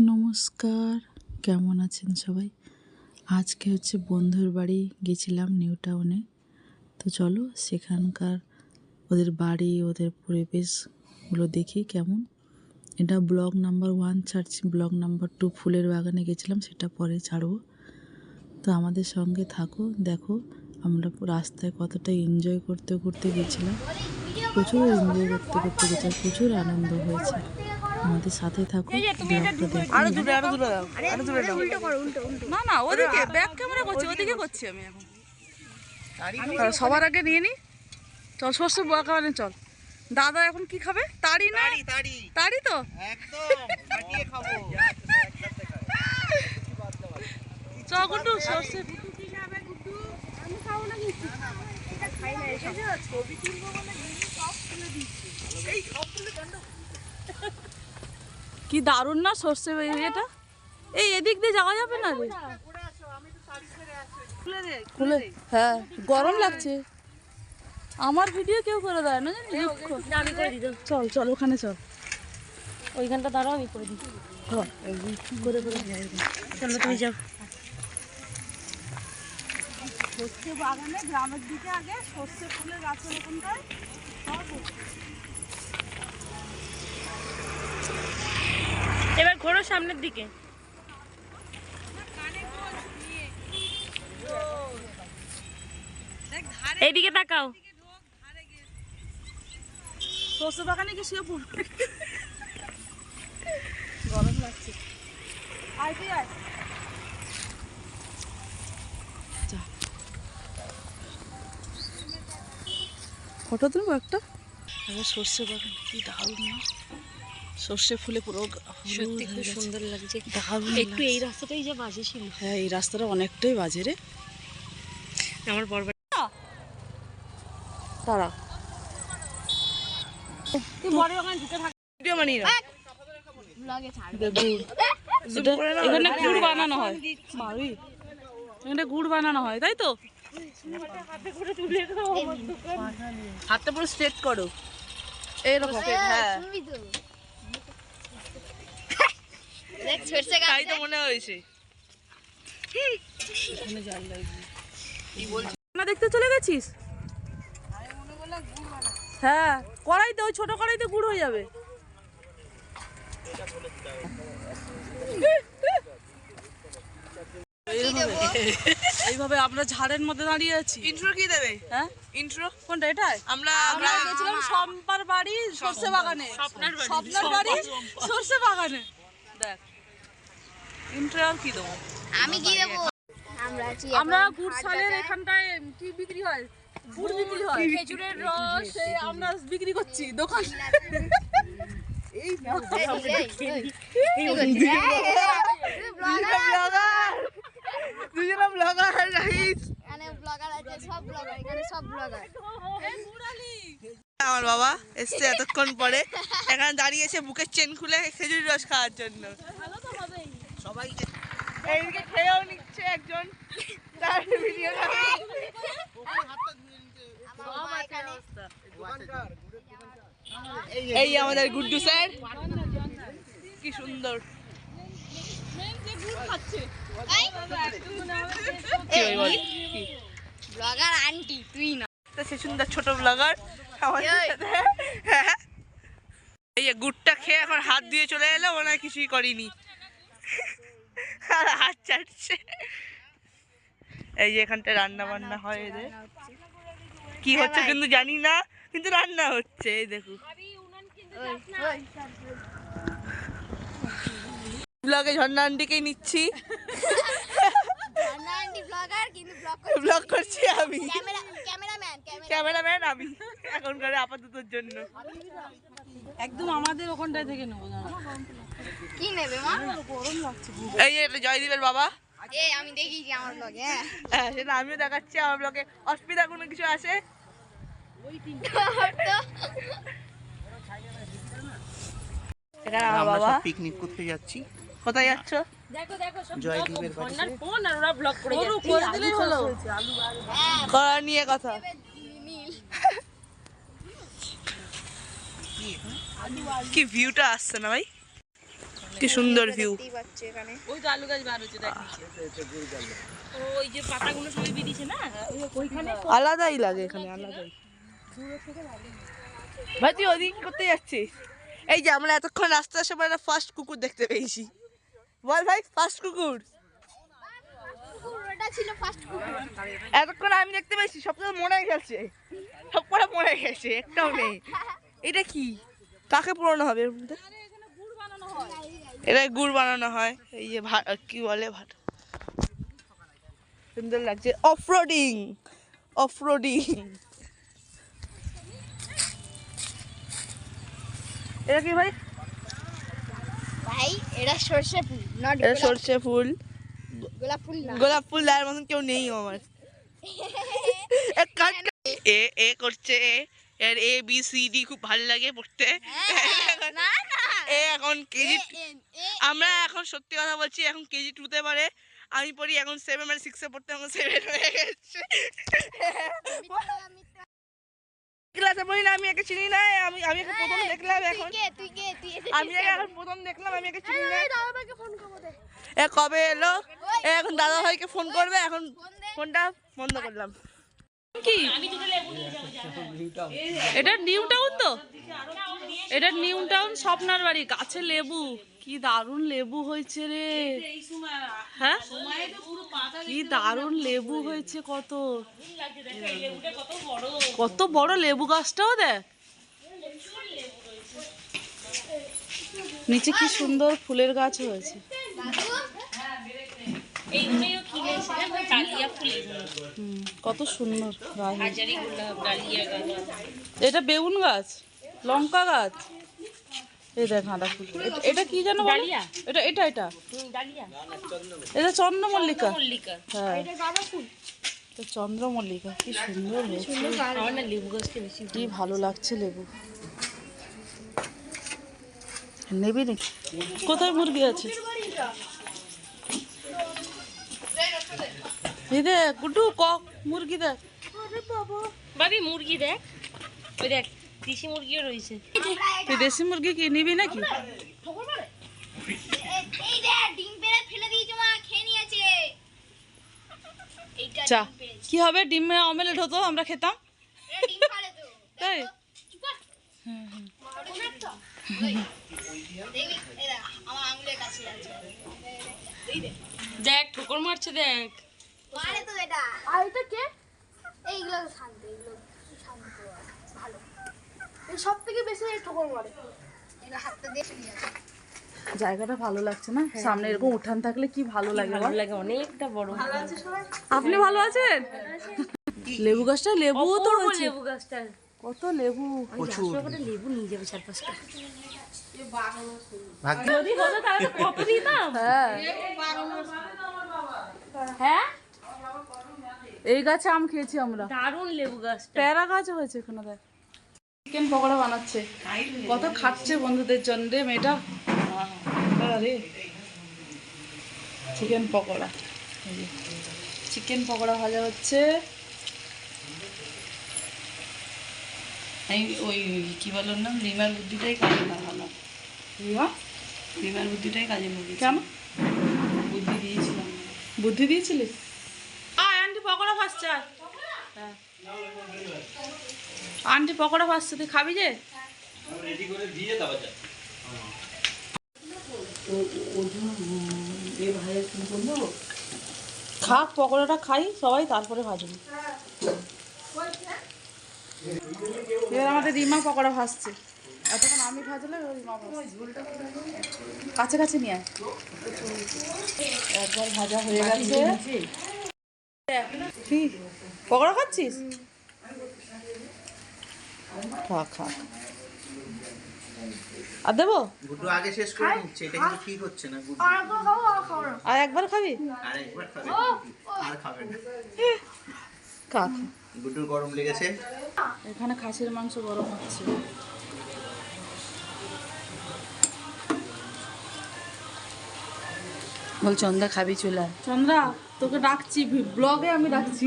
নমস্কার। কেমন আছেন সবাই? আজকে হচ্ছে বন্ধুর বাড়ি গেছিলাম নিউ টাউনে। তো চলো সেখানকার ওদের বাড়ি, ওদের পরিবেশগুলো দেখি কেমন। এটা ব্লগ নাম্বার ওয়ান ছাড়ছি ব্লগ নাম্বার টু ফুলের বাগানে গেছিলাম, সেটা পরে ছাড়বো। তো আমাদের সঙ্গে থাকো, দেখো, আমরা রাস্তায় কতটা এনজয় করতে করতে গেছিলাম। প্রচুর এনজয় করতে করতে গেছিলাম প্রচুর আনন্দ হয়েছে। আমাদের সাথে থাকো আরও দূরে আরও দূরে দাও আরও দূরে দাও। না না ওদিকে ব্যাক ক্যামেরা করছি ওদিকে করছি আমি এখন। সবার আগে নিয়ে নি। চল সর্ষে বাগানে চল। দাদা এখন কি খাবে? তাড়ি না? তাড়ি তাড়ি তো? একদম ফাটিয়ে খাব। চ গুড্ডু সর্ষে কি দারুণ না সর্ষে এটা? এই এদিক দিয়ে যাওয়া যাবে না রে? খুলে হ্যাঁ গরম লাগছে। আমার ভিডিও কেউ করে দেয় না জানি করে চল চল ওখানে চল। ওইখানটা দাঁড়াও আমি করে দিই। করে করে চলো তুমি যাও। সর্ষে বাগানে গ্রামের দিকে আগে সর্ষে ফুলের গাছ ওখানটায় এবার ঘোরো সামনের দিকে। এইদিকে তাকাও। সর্ষে বাগানে কি শুয়ে পড়বে? গরম লাগছে। ফটো তুলবো একটা? সর্ষে বাগান কি দারুণ। সর্ষে ফুলে পুরো সত্যি খুব সুন্দর লাগছে। দারুণ একটু এই রাস্তাটাই যা বাজে ছিল। হ্যাঁ এই রাস্তাটা অনেকটাই বাজে রে। আমার বড় তারা গুড়। বানানো হয়। এখানে গুড় বানানো হয় তাই তো? হাতটা পুরো স্ট্রেট করো। এইরকম হ্যাঁ। তাই তো মনে হয়েছে। দেখতে চলে গেছিস? হ্যাঁ কড়াইতে ওই ছোট কড়াইতে গুড় হয়ে যাবে। এইভাবে আমরা ঝাড়ের মধ্যে দাঁড়িয়ে আছি। ইন্ট্রো কি দেবে? হ্যাঁ? ইন্ট্রো কোনটা এটাই? আমরা আমরা গেছিলাম সম্পার বাড়ি সর্ষে বাগানে। স্বপ্নার বাড়ি সর্ষে বাগানে। দেখ। কি দেবো? আমি কি দেবো? আমরা গুড় এখানটায় কি বিক্রি হয়? গুড় বিক্রি হয়। খেজুরের রস আমরা বিক্রি করছি দোকান। এই দুজনে ব্লগার। গাইস এখানে ব্লগার আছে সব ব্লগার এখানে সব ব্লগার। আমার বাবা এসছে এতক্ষণ পরে। এখানে দাঁড়িয়েছে বুকের চেন খুলে খেজুরি রস খাওয়ার জন্য। সবাই এইদিকে খেয়েও নিচ্ছে একজন। তার ভিডিও এই আমাদের গুড্ডু স্যার। কি সুন্দর? ব্লগার আন্টি তুই না। সে সুন্দর ছোট ব্লগার। হ্যাঁ। এই যে গুড়টা খেয়ে এখন হাত দিয়ে চলে এলো হয় কিছুই করিনি। আর হাত চাটছে এই যে এখানটা রান্না বান্না হয় এদের কি হচ্ছে কিন্তু জানি না কিন্তু রান্না হচ্ছে এই দেখুন ব্লগে ঝর্ণা আন্টিকেই নিচ্ছি। রান্না আন্টি ব্লগার কিন্তু ব্লগ করছি। আমি। ক্যামেরাম্যান আমি এখনকার আপাততর জন্য। একদম আমাদের ওখানটায় থেকে নেব জানো? কি নেবে মা? এই যে এটা জয়দীপের বাবা। এ আমি দেখিছি আমার ব্লগে হ্যাঁ সেটা আমিও দেখাচ্ছি আমার ব্লগে অসুবিধা কোনো কিছু আছে? আমার বাবা। পিকনিক করতে যাচ্ছি। কোথায় যাচ্ছ? দেখো দেখো সব জয়দীপের বাড়িতে। ঝর্ণার ফোন আর ওরা ব্লগ করে ওরও যাচ্ছে। করে দিলেই হলো। করা নিয়ে কথা। কি ভিউটা আসছে না ভাই? কি সুন্দর ভিউ ওই তো আলু গাছ বার হচ্ছে দেখ ওই যে পাতাগুলো সবাই বেরিয়েছে না? ওইখানে আলাদাই লাগে এখানে আলাদাই। ভাই তুই ওদিক করতে যাচ্ছিস? এই যে আমরা এতক্ষণ রাস্তার সময় একটা ফার্স্ট কুকুর দেখতে পেয়েছি। বল ভাই ফার্স্ট কুকুর? ওটা ছিল ফার্স্ট কুকুর। এতক্ষণ আমি দেখতে পেয়েছি সব কিছু মরে গেছে। সব করে মরে গেছে একটাও নেই। এটা কি? কাকে পুরনো হবে এর মধ্যে? এটা গুড় বানানো হয়। এই যে ভাত কি বলে ভাত? সুন্দর লাগছে। অফরোডিং। অফরোডিং। এটা কি ভাই? ভাই এটা সর্ষে ফুল নট এটা সর্ষে ফুল। গোলাপ ফুল না। গোলাপ ফুল দেওয়ার মতন কেউ নেই আমার। এ কাট- এ এ করছে। এ এর এ বি সি ডি খুব ভালো লাগে পড়তে। না না এ এখন কেজি আমরা এখন সত্যি কথা বলছি এখন কেজি টুতে পারে। আমি পড়ি এখন সেভেন মানে সিক্সে পড়তে এখন সেভেন হয়ে গেছে। ক্লাসে পড়ি না আমি একে চিনি না আমি আমি একে প্রথম দেখলাম এখন। আমি একে এখন প্রথম দেখলাম আমি একে চিনি না। এ কবে এলো? এ এখন দাদা ভাইকে ফোন করবে এখন ফোনটা বন্ধ করলাম। কি? এটা নিউ টাউন তো? এটা নিউ টাউন স্বপ্নার বাড়ি গাছে লেবু। কি দারুণ লেবু হয়েছে রে। হ্যাঁ? কি দারুণ লেবু হয়েছে কত। কত বড় লেবু গাছটাও দেখ। নিচে কি সুন্দর ফুলের গাছ হয়েছে। এইগুলোও ডালিয়া ফুল কত সুন্দর গাছ হাজারি গোলাপ ডালিয়া গাছ এটা বেগুন গাছ লঙ্কা গাছ। এই দেখ গাঁদা ফুল। এটা- এটা কি জানো বলো? ডালিয়া? এটা এটা এটা। ডালিয়া। এটা চন্দ্রমল্লিকা। মল্লিকা হ্যাঁ। এটা চন্দ্রমল্লিকা কি সুন্দর হয়েছে। আমার না লেবু গাছটা বেশি কি ভালো লাগছে। লেবু। নেবি নাকি কোথায় মুরগি আছে? দেখ গুড্ডু কক মুরগি দেখ ভাবি মুরগি দেখ ওই দেখ দেশি মুরগিও রয়েছে তুই দেশি মুরগি কি নিবি নাকি চা কি হবে ডিমে অমলেট হতো আমরা খেতাম তাই দেখ ঠোকর মারছে দেখ মারে তো এটা। আর এটা কে? এইগুলো শান্ত এগুলো শান্ত ভালো। এই সব থেকে বেশি ঠোকর মারে। এগুলো হাতটা দিয়ে শুয়ে জায়গাটা ভালো লাগছে না? সামনে এরকম উঠান থাকলে কি ভালো লাগে ভালো লাগে অনেকটা বড়। আপনি ভালো আছেন? লেবু গাছটা লেবুও তো হয়েছে লেবু গাছটা। কত লেবু? একটা লেবু। নিয়ে যাবে চার পাঁচটা যদি হতো তাহলে কত দিতাম। হ্যাঁ। হ্যাঁ? এই গাছে আম খেয়েছি আমরা। দারুণ লেবু গাছ প্যারা গাছ হয়েছে এখানে দেখ। চিকেন পকোড়া বানাচ্ছে। কত খাচ্ছে বন্ধুদের জন্য রে মেয়েটা। আরে। চিকেন পকোড়া। চিকেন পকোড়া ভাজা হচ্ছে। আমি ওই কি বলো না রিমার বুদ্ধিটাই কাজে লাগালাম রিমা? রিমার বুদ্ধিটাই কাজে লেগেছে কেন? বুদ্ধি দিয়েছিলাম। বুদ্ধি দিয়েছিলিস? হ্যাঁ আন্টি পকোড়া ভাজছে, তুই খাবি যে? ফোন পকোড়াটা খাই, সবাই তারপরে ভাজবো। এবার আমাদের রিমা পকোড়া ভাজছে। এতক্ষণ আমি ভাজলে রিমা কাছে কাছে নিয়ে একবার ভাজা হয়ে গেছে। পকোড়া খাচ্ছিস? খা খা আর দেবো? গুড্ডু আগে শেষ করে নিচ্ছে এটা কিন্তু ঠিক হচ্ছে না গুড্ডু। আর একবার খাবি আর একবার খাবে? আর খাবে। না। খা খা গুড্ডুর গরম লেগেছে। এখানে খাসির মাংস গরম হচ্ছে। বল চন্দা খাবি চলে। চন্দ্রা তোকে ডাকছি ব্লগে আমি ডাকছি।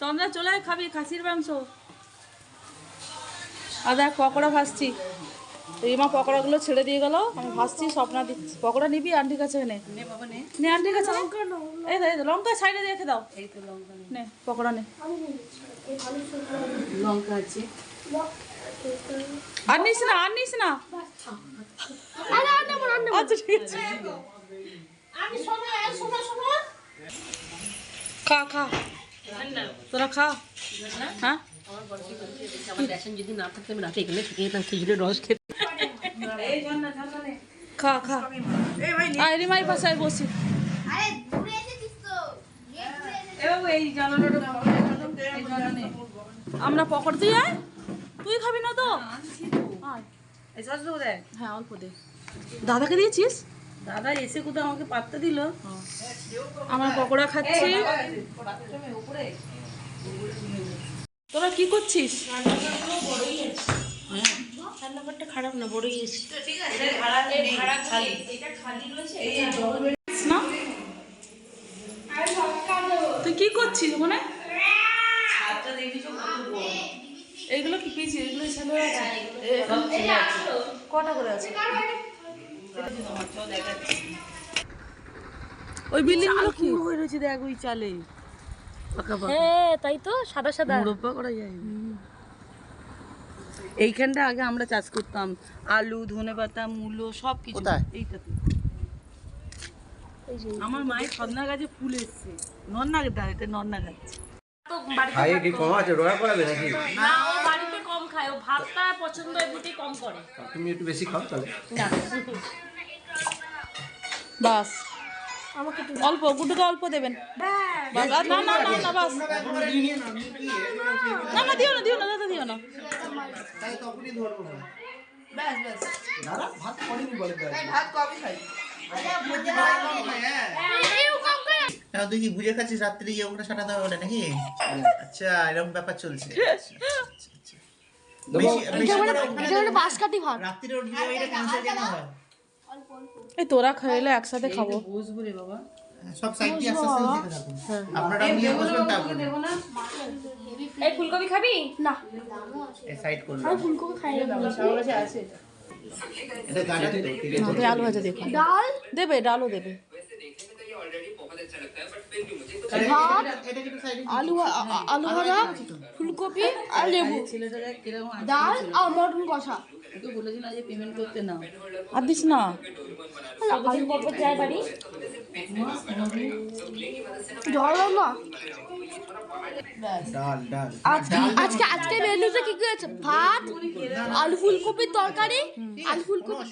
চন্দ্রা চলে আয় খাবি খাসির মাংস। আর দেখ পকোড়া ভাজছি। রিমা পকোড়াগুলো ছেড়ে দিয়ে গেল আমি ভাসছি স্বপ্না দিচ্ছি। পকোড়া নিবি আন্টির কাছে নে। নে বাবা নে। নে আন্টির কাছে। এই দে লঙ্কা সাইডে রেখে দাও। এই তো লঙ্কা নে। নে পকোড়া নে। লঙ্কা আছে। আর নিস না আর নিস না। আচ্ছা ঠিক আছে। খা খা। তোরা খা। হ্যাঁ? আমার যদি না থাকতো আমি রাতে এখানে থেকে যেতাম খেজুরের রস খেতে খা খা। আয় রিমাই পাশে আয় বসি। আমরা পকড় দিয়ে আয়। তুই খাবি না তো? হ্যাঁ অল্প দে। দাদাকে দিয়েছিস? দাদা এসে কোথাও আমাকে পাত্তা দিল? আমার পকোড়া খাচ্ছি। তোরা কি করছিস? রান্নাঘরটা খারাপ না বড়ই গেছে না তুই কি করছিস ওখানে? এইগুলো কি পিছি এগুলো কটা করে আছে? ওই বিল্ডিংগুলো কি? হয়ে রয়েছে দেখ ওই চালে। হ্যাঁ তাই তো সাদা সাদা। মুরব্বা করা যায়? এইখানটা আগে আমরা চাষ করতাম। আলু ধনে পাতা মূলো সব কিছু এইটাতে। আমার মায়ের সদনা গাছে ফুল এসছে। নন্না গাছ এটা নন্না গাছ কম আছে? রোয়া করাবে নাকি? না ও বাড়িতে কম খায় ও ভাতটা পছন্দ এমনিতেই কম করে। তুমি একটু বেশি খাও তাহলে। বাস। অল্প গুড্ডুকে অল্প দেবেন। না না না না বাস। না না দিও না দিও না দাদা দিও না। তুই কি বুঝে খাচ্ছিস রাত্রি গিয়ে ওটা হবে ওটা নাকি? আচ্ছা এরকম ব্যাপার চলছে। এই তোরা খাইলে একসাথে খাব। বাবা। সব সাইড দিয়ে আস্তে আস্তে দেখে থাকুন। আপনারা নিয়ে বসবেন তারপরে। দেবো এই ফুলকপি খাবি? না। এই সাইড করলাম। ফুলকপি খাই না। সবার কাছে আছে। এটা গাড়ি তো ঠিক আছে আলু ভাজা ডাল? দেবে ডালও দেবে। আলু ভাজা ফুলকপি আর লেবু। ডাল আর মটন কষা। ওকে বলেছিল যে পেমেন্ট করতে নাও আর দিস না। কতদিন পর পর বাড়ি? জল না। ডাল ডাল। আজকে আজকে মেনুতে কি কি আছে ভাত আলু ফুলকপির তরকারি আলু ফুলকপি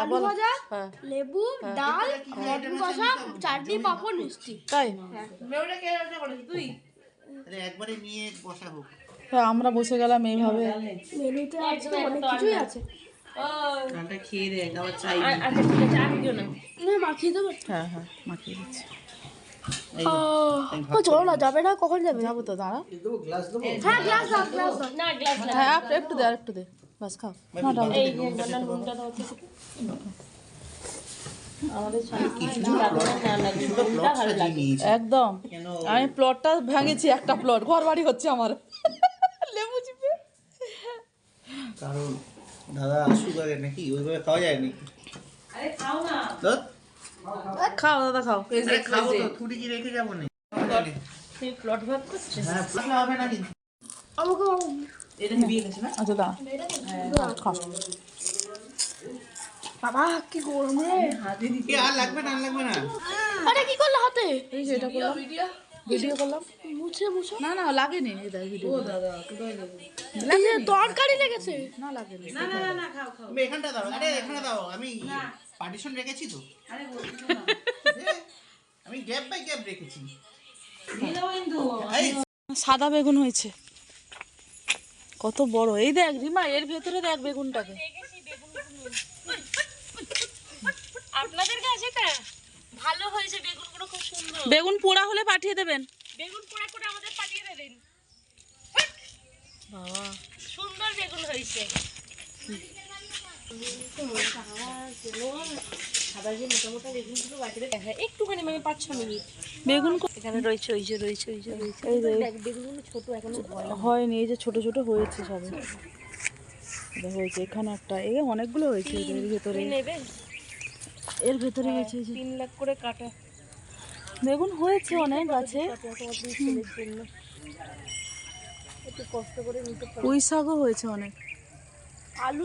আলু ভাজা হ্যাঁ। লেবু ডাল মটন কষা চাটনি পাঁপড় মিষ্টি। তাই? আরে একবারে নিয়ে বসা হোক। হ্যাঁ আমরা বসে গেলাম এইভাবে। মেনুতে অনেক কিছুই আছে। খেয়ে চাই। আচ্ছা ঠিক আছে আর না। না মাখিয়ে দেবো। হ্যাঁ হ্যাঁ মাখিয়ে দিচ্ছি ও চলো না যাবে না কখন যাবে? যাব তো দাঁড়া। হ্যাঁ গ্লাস দাও গ্লাস দাও। না গ্লাস না হ্যাঁ একটু- দে আর একটু দে। বাস খাও। না ডাল এই নুনটা দাও তো প্লট সাজিয়ে একদম। আমি প্লটটা ভেঙেছি একটা প্লট ঘর বাড়ি হচ্ছে আমার। কারণ দাদা আসুক আগে নাকি? ওইভাবে খাওয়া যায় নাকি? আরে খাও না। তো খাও দাদা খাও। খাব তো থুটি কি রেখে যাব না তুমি প্লট ভাগ করছ হ্যাঁ প্লট হবে না কিন্তু আমাকে এটা হেভি গেছে না আচ্ছা দাঁড়া। খাও। বাবা কি গরম রে। হাতে দি আর লাগবে না আর লাগবে না। আরে কি করলে হাতে? এই যে এটা করলাম। ভিডিও। করলাম মুছে মুছে না না লাগেনি এই দেখ ভিডিও ও দাদা কোথায় এই তরকারি লেগেছে না লাগেনি না না না না খাও খাও তুমি এখানটা দাও আরে এখানে দাও আমি পার্টিশন রেখেছি তো আরে বলছো না আমি গ্যাপ বাই গ্যাপ রেখেছি সাদা বেগুন হয়েছে কত বড় এই দেখ রিমা এর ভেতরে দেখ বেগুনটাকে আপনাদের কাছে ভালো হয়েছে বেগুনগুলো খুব সুন্দর। বেগুন পোড়া হলে পাঠিয়ে দেবেন। বেগুন পোড়া করে আমাদের পাঠিয়ে দেবেন। বাবা। সুন্দর বেগুন হয়েছে। একটুখানি মানে পাঁচ ছ মিনিট। বেগুন এখানে রয়েছে ওই যে রয়েছে ওই যে রয়েছে। এই যে দেখ বেগুনগুলো ছোট এখনও হয়নি এই যে ছোট ছোট হয়েছে সবে। হয়েছে এখানে একটা এই অনেকগুলো হয়েছে ভেতরে। নেবে? এর ভেতরে গেছে এই যে। তিন লাখ করে কাটা। বেগুন হয়েছে অনেক গাছে একটু কষ্ট করে নিতে পারো। পুঁই শাকও হয়েছে অনেক। আলু